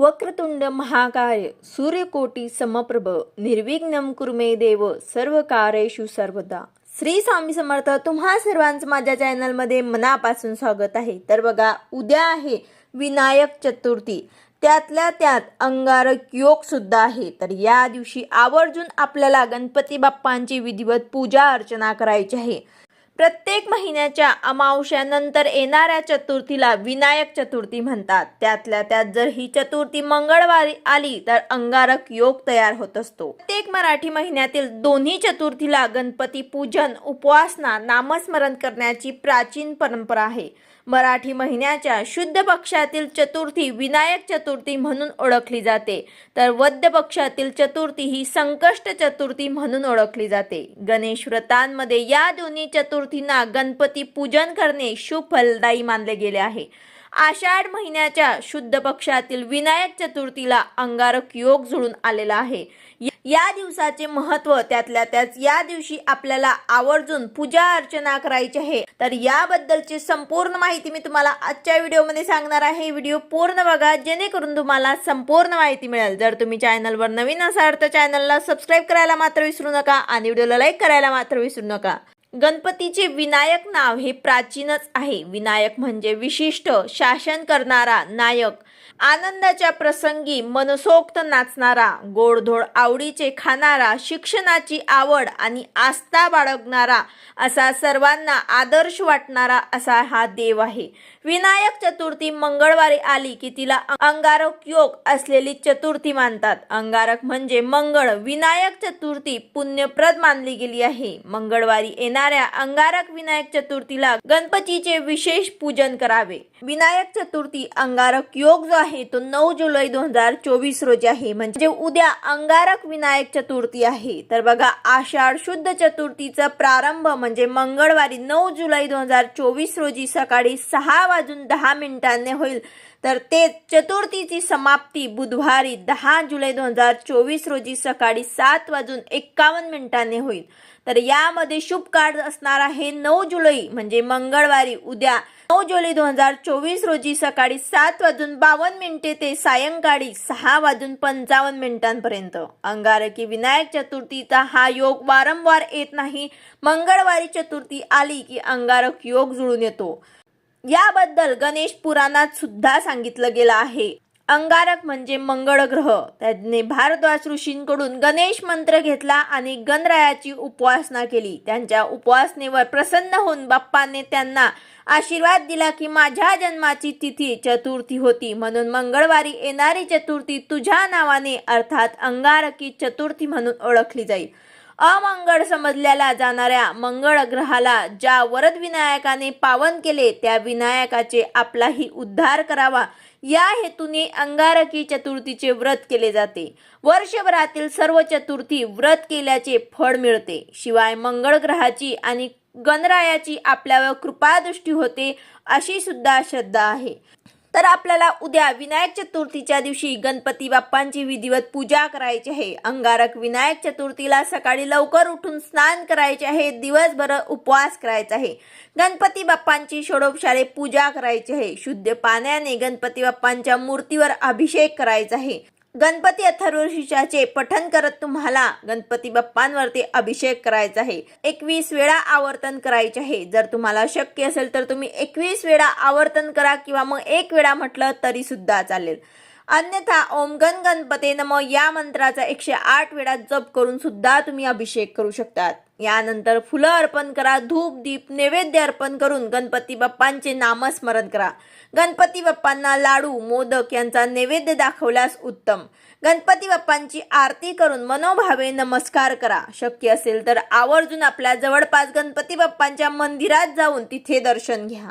वक्रतुंड महाकाय सूर्यकोटी समप्रभ निर्विघ्नम कुर्मे देव सर्व कार्येषु सर्वदा. श्री स्वामी समर्थ तुम्हा सर्वांचं माझ्या चॅनलमध्ये मनापासून स्वागत आहे. तर बघा उद्या आहे विनायक चतुर्थी. त्यातल्या त्यात अंगारक योग सुद्धा आहे. तर या दिवशी आवर्जून आपल्याला गणपती बाप्पांची विधिवत पूजा अर्चना करायची आहे. प्रत्येक महिन्याच्या अमावश्यानंतर येणाऱ्या चतुर्थीला विनायक चतुर्थी म्हणतात. त्यातल्या त्यात जर ही चतुर्थी मंगळवारी आली तर अंगारक योग तयार होत असतो. प्रत्येक मराठी महिन्यातील दोन्ही चतुर्थीला गणपती पूजन उपासना नामस्मरण करण्याची प्राचीन परंपरा आहे. मराठी महिन्याच्या शुद्ध पक्षातील चतुर्थी विनायक चतुर्थी म्हणून ओळखली जाते. तर वद्य पक्षातील चतुर्थी ही संकष्ट चतुर्थी म्हणून ओळखली जाते. गणेश व्रतांमध्ये या दोन्ही चतुर्थींना गणपती पूजन करणे शुभ फलदायी मानले गेले आहे. आषाढ महिन्याच्या शुद्ध पक्षातील विनायक चतुर्थीला अंगारक योग जुळून आलेला आहे. या दिवसाचे महत्त्व त्यातल्या त्याच या दिवशी आपल्याला आवर्जून पूजा अर्चना करायची आहे. तर याबद्दलची संपूर्ण माहिती मी तुम्हाला आजच्या व्हिडिओमध्ये सांगणार आहे. व्हिडिओ पूर्ण बघा जेणेकरून तुम्हाला संपूर्ण माहिती मिळेल. जर तुम्ही चॅनलवर नवीन असाल तर चॅनलला सबस्क्राईब करायला मात्र विसरू नका आणि व्हिडिओला लाईक करायला मात्र विसरू नका. गणपतीचे विनायक नाव हे प्राचीनच आहे. विनायक म्हणजे विशिष्ट शासन करणारा नायक. आनंदाच्या प्रसंगी मनसोक्त नाचणारा गोडधोड आवडीचे खाणारा शिक्षणाची आवड आणि आस्था बाळगणारा असा सर्वांना आदर्श वाटणारा असा हा देव आहे. विनायक चतुर्थी मंगळवारी आली की तिला अंगारक योग असलेली चतुर्थी मानतात. अंगारक म्हणजे मंगळ. विनायक चतुर्थी पुण्यप्रद मानली गेली आहे. मंगळवारी येणाऱ्या अंगारक विनायक चतुर्थीला गणपतीचे विशेष पूजन करावे. विनायक चतुर्थी अंगारक योग जो आहे तो नऊ जुलै दोन हजार चोवीस रोजी आहे. म्हणजे उद्या अंगारक विनायक चतुर्थी आहे. तर बघा आषाढ शुद्ध चतुर्थीचा प्रारंभ म्हणजे मंगळवारी नऊ जुलै दोन हजार चोवीस रोजी सकाळी सहा वाजून दहा मिनिटांनी होईल. तर ते चतुर्थीची समाप्ती बुधवारी दहा जुलै दोन हजार चोवीस रोजी सकाळी सात वाजून एक्कावन्न मिनिटांनी होईल. तर यामध्ये शुभ काळ असणार आहे नऊ जुलै म्हणजे मंगळवारी. उद्या नऊ जुलै दोन हजार चोवीस रोजी सकाळी सात वाजून बावन्न मिनिटे ते सायंकाळी सहा वाजून पंचावन्न मिनिटांपर्यंत. अंगारकी विनायक चतुर्थीचा हा योग वारंवार येत नाही. मंगळवारी चतुर्थी आली की अंगारक योग जुळून येतो. याबद्दल गणेश पुराणात सुद्धा सांगितलं गेलं आहे. अंगारक म्हणजे मंगळ ग्रह. त्यांनी भारद्वाज ऋषींकडून गणेश मंत्र घेतला आणि गणरायाची उपासना केली. त्यांच्या उपासनेवर प्रसन्न होऊन बाप्पाने त्यांना आशीर्वाद दिला की माझ्या जन्माची तिथी चतुर्थी होती. म्हणून मंगळवारी येणारी चतुर्थी तुझ्या नावाने अर्थात अंगारकी चतुर्थी म्हणून ओळखली जाईल. अमंगळ समजल्याला जाणाऱ्या मंगळ ग्रहाला ज्या वरद विनायकाने पावन केले त्या विनायकाचे आपलाही उद्धार करावा. या हेतूने अंगारकी चतुर्थीचे व्रत केले जाते. वर्षभरातील सर्व चतुर्थी व्रत केल्याचे फळ मिळते. शिवाय मंगळ ग्रहाची आणि गणरायाची आपल्यावर कृपादृष्टी होते अशी सुद्धा श्रद्धा आहे. तर आपल्याला उद्या विनायक चतुर्थीच्या दिवशी गणपती बाप्पांची विधिवत पूजा करायची आहे. अंगारक विनायक चतुर्थीला सकाळी लवकर उठून स्नान करायचे आहे. दिवसभर उपवास करायचा आहे. गणपती बाप्पांची षडोपशारे पूजा करायची आहे. शुद्ध पाण्याने गणपती बाप्पांच्या मूर्तीवर अभिषेक करायचा आहे. गणपती अथर्वशीर्षाचे पठन करत तुम्हाला गणपती बाप्पांवरती अभिषेक करायचा आहे. एकवीस वेळा आवर्तन करायचे आहे. जर तुम्हाला शक्य असेल तर तुम्ही एकवीस वेळा आवर्तन करा किंवा मग एक वेळा म्हटलं तरी सुद्धा चालेल. अन्यथा ओमगन गणपती गणपते नम या मंत्राचा एकशे आठ वेळा जप करून सुद्धा तुम्ही अभिषेक करू शकतात. यानंतर फुलं अर्पण करा धूप दीप नैवेद्य अर्पण करून गणपती बाप्पांचे नामस्मरण करा. गणपती बाप्पांना लाडू मोदक यांचा नैवेद्य दाखवल्यास उत्तम. गणपती बाप्पांची आरती करून मनोभावे नमस्कार करा. शक्य असेल तर आवर्जून आपल्या जवळपास गणपती बाप्पांच्या मंदिरात जाऊन तिथे दर्शन घ्या.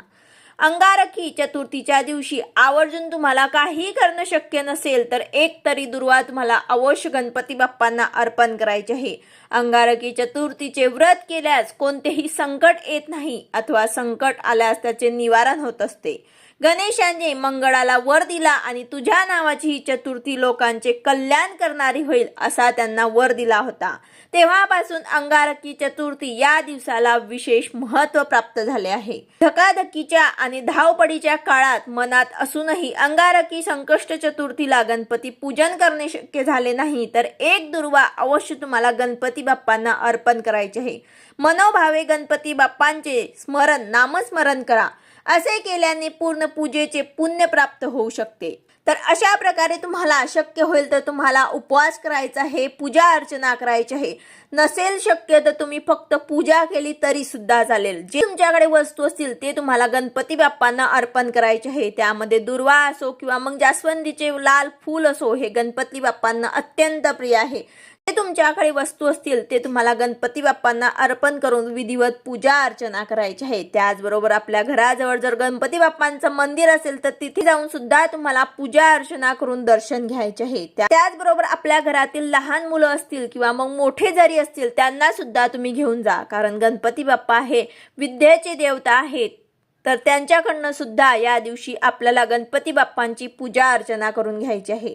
अंगारकी चतुर्थीच्या दिवशी आवर्जून तुम्हाला काही करणं शक्य नसेल तर एक तरी दुर्वा तुम्हाला अवश्य गणपती बाप्पांना अर्पण करायचे आहे. अंगारकी चतुर्थीचे व्रत केल्यास कोणतेही संकट येत नाही अथवा संकट आल्यास त्याचे निवारण होत असते. गणेशाने मंगळाला वर दिला आणि तुझ्या नावाची ही चतुर्थी लोकांचे कल्याण करणारी होईल असा त्यांना वर दिला होता. तेव्हापासून अंगारकी चतुर्थी या दिवसाला विशेष महत्त्व प्राप्त झाले आहे. धकाधकीच्या आणि धावपडीच्या काळात मनात असूनही अंगारकी संकष्ट चतुर्थीला गणपती पूजन करणे शक्य झाले नाही तर एक दुर्वा अवश्य तुम्हाला गणपती बाप्पांना अर्पण करायचे आहे. मनोभावे गणपती बाप्पांचे स्मरण नामस्मरण करा. असे केल्याने पूर्ण पूजेचे पुण्य प्राप्त होऊ शकते. तर अशा प्रकारे तुम्हाला शक्य होईल तर तुम्हाला उपवास करायचा आहे पूजा अर्चना करायची आहे. नसेल शक्य तर तुम्ही फक्त पूजा केली तरी सुद्धा चालेल. जे तुमच्याकडे वस्तू असतील ते तुम्हाला गणपती बाप्पांना अर्पण करायचे आहे. त्यामध्ये दुर्वा असो किंवा मग जास्वंदीचे लाल फूल असो हे गणपती बाप्पांना अत्यंत प्रिय आहे. तुमच्याकडे वस्तू असतील ते तुम्हाला गणपती बाप्पांना अर्पण करून विधिवत पूजा अर्चना करायची आहे. त्याचबरोबर आपल्या घराजवळ जर गणपती बाप्पांचं मंदिर असेल तर तिथे जाऊन सुद्धा तुम्हाला पूजा अर्चना करून दर्शन घ्यायचे आहे. त्याचबरोबर आपल्या घरातील लहान मुलं असतील किंवा मग मोठे जरी असतील त्यांना सुद्धा तुम्ही घेऊन जा. कारण गणपती बाप्पा हे विद्येचे देवता आहेत. तर त्यांच्याकडनं सुद्धा या दिवशी आपल्याला गणपती बाप्पांची पूजा अर्चना करून घ्यायची आहे.